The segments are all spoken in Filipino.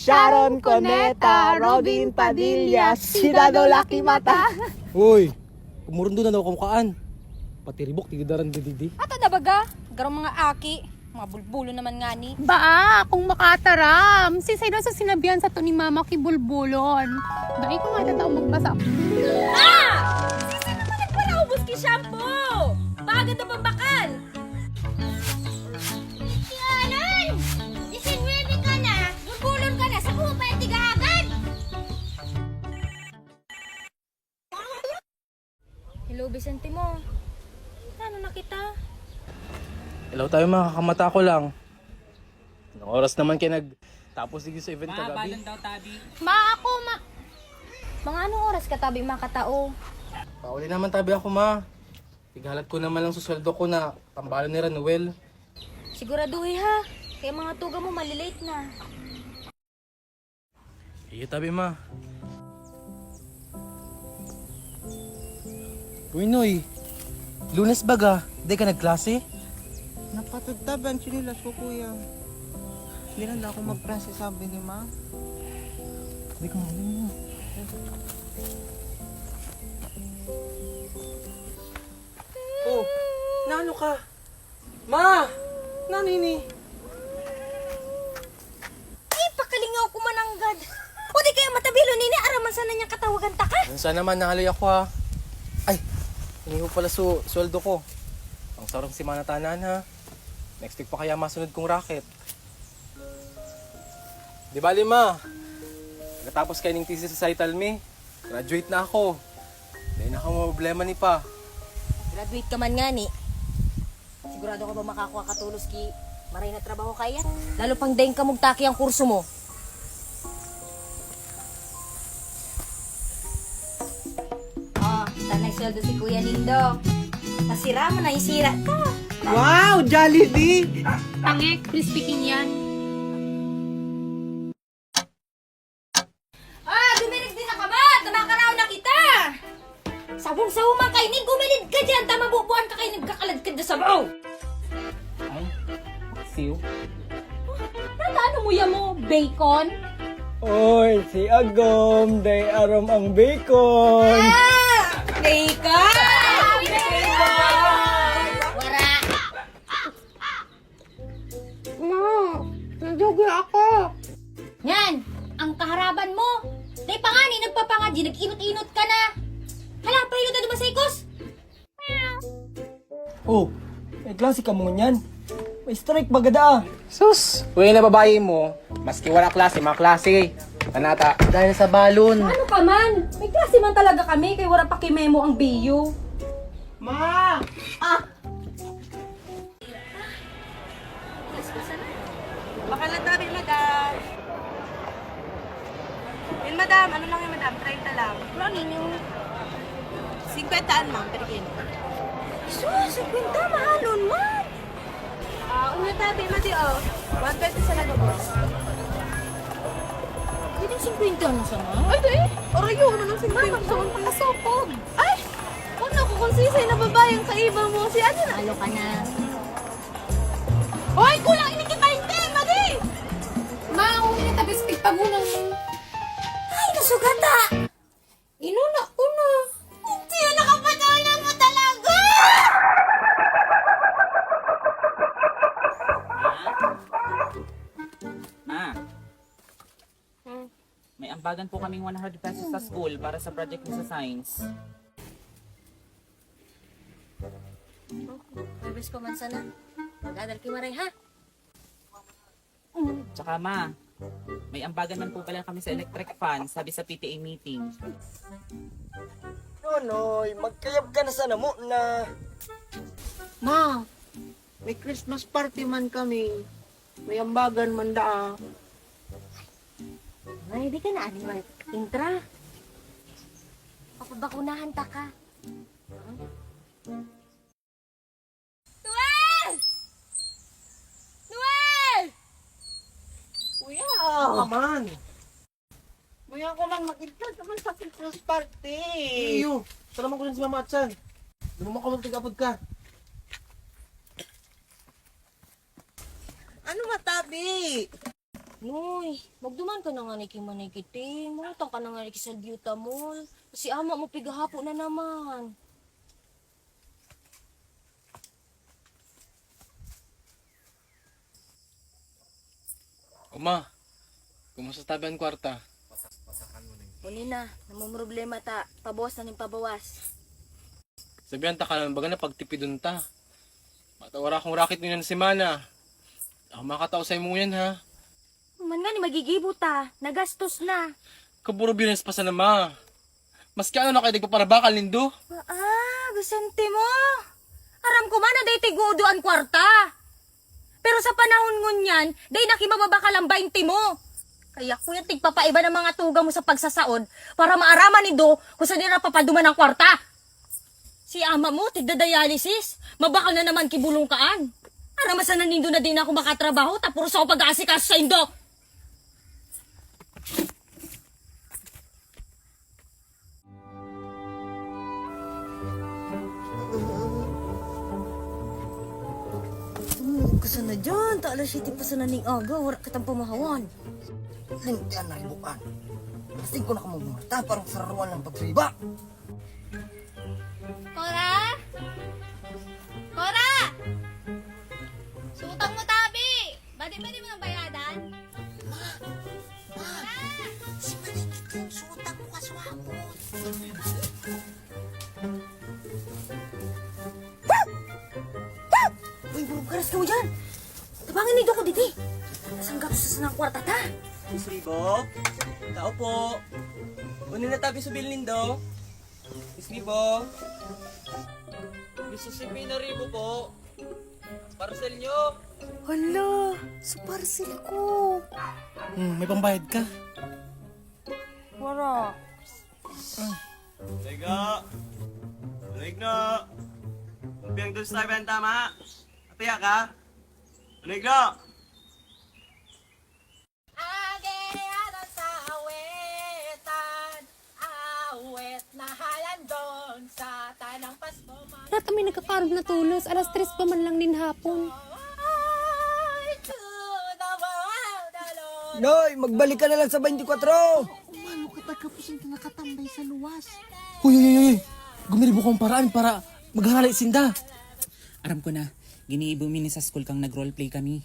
Sharon Coneta, Robin Padilla, Sinado Lucky Mata. Uy, kumurundo na daw kamukaan. Pati ribok, tigidaran didi. Ato na baga? Garong mga aki. Mga bulbulo naman nga ni. Ba, kung makataram. Si Sayro sa sinabihan sa to ni Mama kibulbulon. Dahil ko nga tataw magbasa. Sisi naman nagpalaubos ki shampoo! Bagad na pambakal! Hello, Vicente mo. Ano na kita? Hello tayo mga kakamata ko lang. Anong oras naman kayo nagtapos sige sa event kagabi? Ma, ako, ma. Mga anong oras ka tabi mga katao? Pauli naman tabi ako ma. Tighalat ko naman lang sa sweldo ko na tambalan ni Ranuel. Siguraduhin ha. Kaya mga tuga mo malilate na. Iyo tabi ma. Uy Noy, lunes baga, di ka nagklase? Napatagtaban sinilas ko kuya. Hindi na ako magprase sabi ni ma. Di ka mo. Oh, naano ka? Ma! Nanini? Ay, pakalingaw ko mananggad. O di kaya matabilo nini, araman sana niya katawagan ta ka. Minsan naman nahalay ako ha. Hindi ko pala su sweldo ko. Ang sarong si Mana Tanan ha. Next week pa kaya masunod kong racket. Di ba lima? Pagkatapos kayo ng thesis sa recital me, graduate na ako. Dahil na ako problema ni pa. Graduate ka man nga ni. Sigurado ka ba makakuha ka tulos ki maray na trabaho kaya? Lalo pang daing ka mugtaki ang kurso mo. Sweldo si Kuya Nindo. Pasira mo na isira ka. Wow! Jollibee! Tangi, crispy king yan. Ah, dumirig din na ka ba? Tumakaraw na kita! Sabong-sawo man kay Ning, gumilid ka dyan! Tama bubuan ka kay nagkakalad ka dyan sa bro! Ay, siyo. Ano mo yan mo? Bacon? Oy, si Agom, day aram ang bacon. Ah! Bacon! Wara! Ma, nadugi ako. Yan! Ang kaharaban mo! Day pa nga ni, nagpapangadji, nag-inot-inot ka na! Hala, pahilot na dumasaykos! Oh, may klase ka mo niyan. May strike bagada. Sus! Uy na babae mo, maski wala klase, mga klase. Kanata, dahil sa balon. Ano pa man? May klase man talaga kami, kay wala pa kimemo ang biyo. Ma! Baka lang tabi, madam. Yun, madam. Ano lang yun, madam? 30 lang. Ano ninyo? 50 ma'am, pero yun. Sus, 50 mahalon man! Ah, una tabi, madi, oh. 120 sa nagabos. Pwede 50 na sa mga? Ay, di. Orayo, ano nang 50? Mama, saan pakasopog? Ay! Ano ko kung sisay na babayang sa iba mo? Si ano na? Halo ka na. Hoy, kulang ini kita hindi, madi! Ma, uli na tabis pagpagunan mo. Ay, nasugata! May ambagan po kaming 100 pesos sa school para sa project mo sa science. Pabis ko man sana. Mag-adal ki maray ha? Tsaka ma, may ambagan man po pala kami sa electric fan, sabi sa PTA meeting. Nonoy, magkayab ka na sana mo na. Ma, may Christmas party man kami. May ambagan man daa. Ay, di ka na aning man. Intra. Papabakunahan ta ka. Noel! Noel! Kuya, man. Kuya ko lang makita naman sa Christmas party. Iyo! Salamat ko din si Mama Atsan. Lumama ka magtigapod ka. Ano matabi? Noy, magduman ka na nga ni King Manikiting. Mangutang ka na nga ni sa Beauty Mall. Si ama mo pigahapo na naman. Uma, kumusta tabi ang kwarta? Muni na, namang problema ta. Pabawas na ning pabawas. Sabihan ta ka lang baga na pagtipidon ta. Matawara akong racket niyan si Mana. Ako makatao sa imo yan ha. Man nga ni magigibo ta. Nagastos na. Kaburo binas pa sa nama. Maski ano na kayo nagpaparabakal nindo. Ah, Vicente mo. Aram ko man na day tigudo ang kwarta. Pero sa panahon ngun yan, day nakimababa ka lang 20 mo. Kaya kuya tigpapaiba ng mga tuga mo sa pagsasaod para maaraman ni Do kung saan nila papaduman ang kwarta. Si ama mo, tigda-dialysis. Mabakal na naman kibulong kaan. Aramasan na nindo na din ako makatrabaho tapos ako pag-aasikaso sa indo. Hmm, kasa na dyan. Taala siya ti pa sa naning aga, wala katang pamahawan. Hindi na ibukan. Kasing ko na kamumata parang sararuan ng pagriba. Ribo? Tao po. Kunin na tabi sa Bilnindo. Miss Ribo? Mississippi na Ribo po. Parcel nyo. Hala, sa parcel ko. Hmm, may pambayad ka. Wala. Lega. Lega. Biyang doon sa ang tama. Ataya ka. Lega. Ageadan Na kami nagkakarog na tulos. Alas tres pa man lang din hapon. Ay, to the world alone. Noy, magbalik ka na lang sa 24. Huy, huy, huy. Gumiribo kong paraan para maghalay sinda. Aram ko na, giniibo ni sa school kang nag-roleplay kami.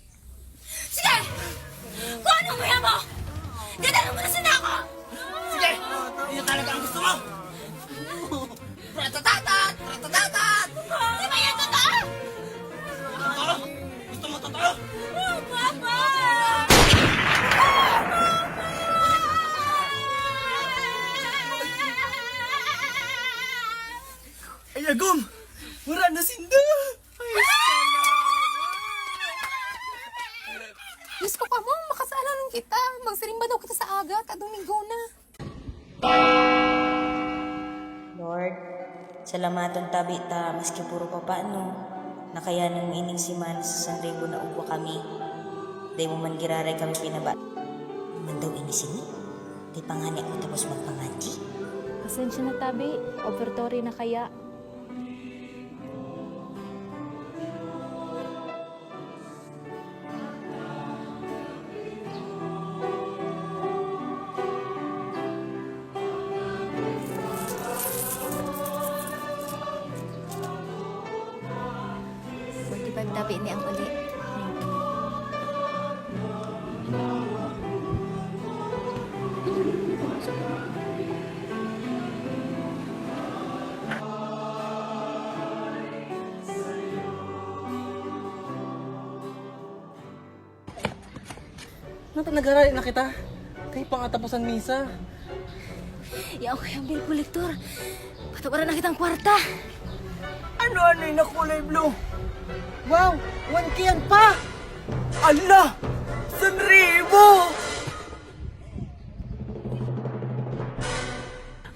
Wala na sinda! Diyos ko ka mo, makasalanan kita. Magsirimba daw kita sa aga, ta Domingo na. Lord, salamaton tabi ta maski puro pa paano. Nakayanan ining si Man sa sanribo na ugwa kami. Day mo man giraray kami pinaba. Man daw ini sini. Di pangani ako tapos magpanganti. Pasensya na tabi. Overtory na kaya. Tabi ni ang uli. Ano nag na kita? Kayo pang atapusan misa. Yaw ko yung bill collector. Patawaran na kitang kwarta. Ano ano yung nakulay blue? Wow, 1K yan pa! Ala! Sanribo!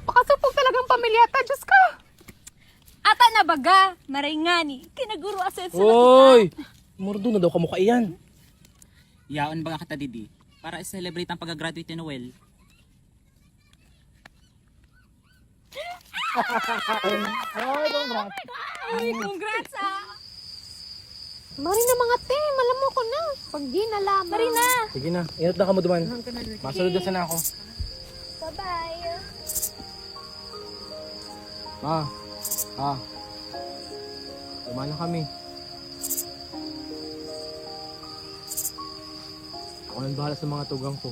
Pakasupog talagang pamilya ta, Diyos ko. Ata na baga, maringani, kinaguro aset sa Hoy! Murdo na daw kamukha iyan. Yaon ba nga kita didi? Para i-celebrate ang pag-graduate ni Noel. Ay, congrats ah! Marina mga te, malam mo ko na. Pag di nalaman. Marina! Sige na, ingat na ka mo duman. Masunod na sana ako. Bye-bye! Ma, ha, Tuma na kami. Ako nang bahala sa mga tugang ko.